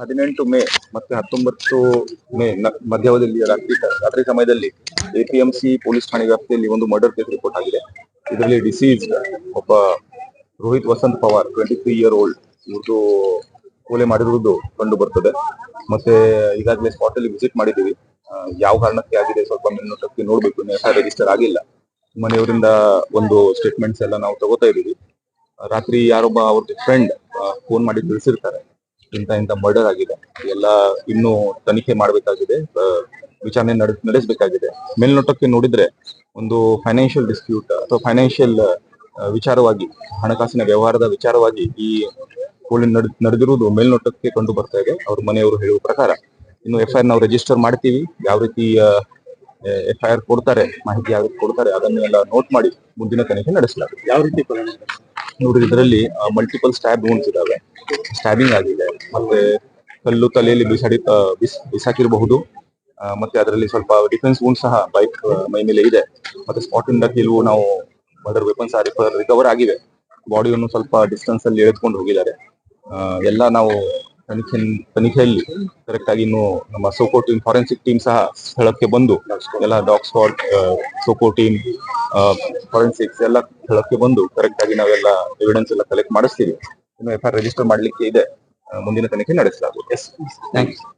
ಹದಿನೆಂಟು ಮೇ ಮತ್ತೆ ಹತ್ತೊಂಬತ್ತು ಮೇ ಮಧ್ಯವಧಿಯಲ್ಲಿ, ರಾತ್ರಿ ರಾತ್ರಿ ಸಮಯದಲ್ಲಿ ಎಪಿಎಂಸಿ ಪೊಲೀಸ್ ಠಾಣೆ ವ್ಯಾಪ್ತಿಯಲ್ಲಿ ಒಂದು ಮರ್ಡರ್ ಕೇಸ್ ರಿಪೋರ್ಟ್ ಆಗಿದೆ. ಇದರಲ್ಲಿ ಡಿಸೀಸ್ ಒಬ್ಬ Rohit Vasant Pawar twenty three year old ಇವ್ರದ್ದು ಕೊಲೆ ಮಾಡಿರುವುದು ಕಂಡು ಬರ್ತದೆ. ಮತ್ತೆ ಈಗಾಗಲೇ ಸ್ಪಾಟ್ ಅಲ್ಲಿ ವಿಸಿಟ್ ಮಾಡಿದ್ದೀವಿ. ಯಾವ ಕಾರಣಕ್ಕೆ ಆಗಿದೆ ಸ್ವಲ್ಪ ಮೇಲ್ನೋಟಕ್ಕೆ ನೋಡ್ಬೇಕು. ಎಫ್ ರಿಜಿಸ್ಟರ್ ಆಗಿಲ್ಲ. ಮನೆಯವರಿಂದ ಒಂದು ಸ್ಟೇಟ್ಮೆಂಟ್ಸ್ ಎಲ್ಲ ನಾವು ತಗೋತಾ ಇದೀವಿ ರಾತ್ರಿ ಯಾರೊಬ್ಬ ಅವ್ರದ್ದು ಫ್ರೆಂಡ್ ಫೋನ್ ಮಾಡಿ ತಿಳಿಸಿರ್ತಾರೆ. ಇಂತ ಇಂಥ ಮರ್ಡರ್ ಆಗಿದೆ. ಎಲ್ಲ ಇನ್ನೂ ತನಿಖೆ ಮಾಡಬೇಕಾಗಿದೆ. ವಿಚಾರಣೆ ನಡೆ, ನಡೆಸಬೇಕಾಗಿದೆ. ಮೇಲ್ನೋಟಕ್ಕೆ ನೋಡಿದ್ರೆ ಒಂದು ಫೈನಾನ್ಷಿಯಲ್ ಡಿಸ್ಪ್ಯೂಟ್ ಅಥವಾ ಫೈನಾನ್ಷಿಯಲ್ ವಿಚಾರವಾಗಿ, ಹಣಕಾಸಿನ ವ್ಯವಹಾರದ ವಿಚಾರವಾಗಿ ಈ ಕೋಳಿ ನಡೆ, ನಡೆದಿರುವುದು ಮೇಲ್ನೋಟಕ್ಕೆ ಕಂಡು ಬರ್ತಾ ಇದೆ. ಅವ್ರ ಮನೆಯವರು ಹೇಳುವ ಪ್ರಕಾರ ಇನ್ನು ಎಫ್ ಐ ಆರ್ ನಾವು ರಿಜಿಸ್ಟರ್ ಮಾಡ್ತೀವಿ. ಯಾವ ರೀತಿ ಎಫ್ ಐ ಕೊಡ್ತಾರೆ, ಮಾಹಿತಿ ಯಾವ ರೀತಿ ಕೊಡ್ತಾರೆ ಅದನ್ನೆಲ್ಲ ನೋಟ್ ಮಾಡಿ ಮುಂದಿನ ತನಿಖೆ ನಡೆಸಲಾಗುತ್ತೆ. ಯಾವ ರೀತಿ ಕೊಲೆ ಮಾಡಿದ್ದಾರೆ? ನೋಡಿ ಇದರಲ್ಲಿ ಮಲ್ಟಿಪಲ್ ಸ್ಟ್ಯಾಬ್ ವೂನ್ಸ್ ಇದಾವೆ. ಸ್ಟ್ಯಾಬಿಂಗ್ ಆಗಿದೆ. ಮತ್ತೆ ಕಲ್ಲು ತಲೆಯಲ್ಲಿ ಬಿಸಾಡಿ ಬಿಸ್- ಬಿಸಾಕಿರಬಹುದು. ಮತ್ತೆ ಅದರಲ್ಲಿ ಸ್ವಲ್ಪ ಡಿಫೆನ್ಸ್ ವೂನ್ ಸಹ ಬೈಕ್ ಮೈ ಮೇಲೆ ಇದೆ. ಮತ್ತೆ ಸ್ಪಾಟ್ ಇಂದ ಕೆಲವು ನಾವು ಮರ್ಡರ್ ವೆಪನ್ಸ್ ರಿಕವರ್ ಆಗಿವೆ. ಬಾಡಿಯನ್ನು ಸ್ವಲ್ಪ ಡಿಸ್ಟೆನ್ಸ್ ಅಲ್ಲಿ ಎಳೆದುಕೊಂಡು ಹೋಗಿದ್ದಾರೆ. ಎಲ್ಲ ನಾವು ತನಿಖೆ ತನಿಖೆಯಲ್ಲಿ ಕರೆಕ್ಟ್ ಆಗಿ ಇನ್ನು ನಮ್ಮ ಸೋಕೋ ಟೀಮ್ ಫಾರೆನ್ಸಿಕ್ ಟೀಮ್ ಸಹ ಸ್ಥಳಕ್ಕೆ ಬಂದು, ಎಲ್ಲ dog spot SOCO team forensics ಎಲ್ಲ ಸ್ಥಳಕ್ಕೆ ಬಂದು ಕರೆಕ್ಟ್ ಆಗಿ ನಾವೆಲ್ಲ ಎವಿಡೆನ್ಸ್ ಎಲ್ಲ ಕಲೆಕ್ಟ್ ಮಾಡಿಸ್ತೀವಿ. ಇನ್ನು ಎಫ್ ರಿಜಿಸ್ಟರ್ ಮಾಡ್ಲಿಕ್ಕೆ ಇದೆ. ಮುಂದಿನ ತನಿಖೆ ನಡೆಸಲಾಗುತ್ತೆ ಥ್ಯಾಂಕ್ ಯು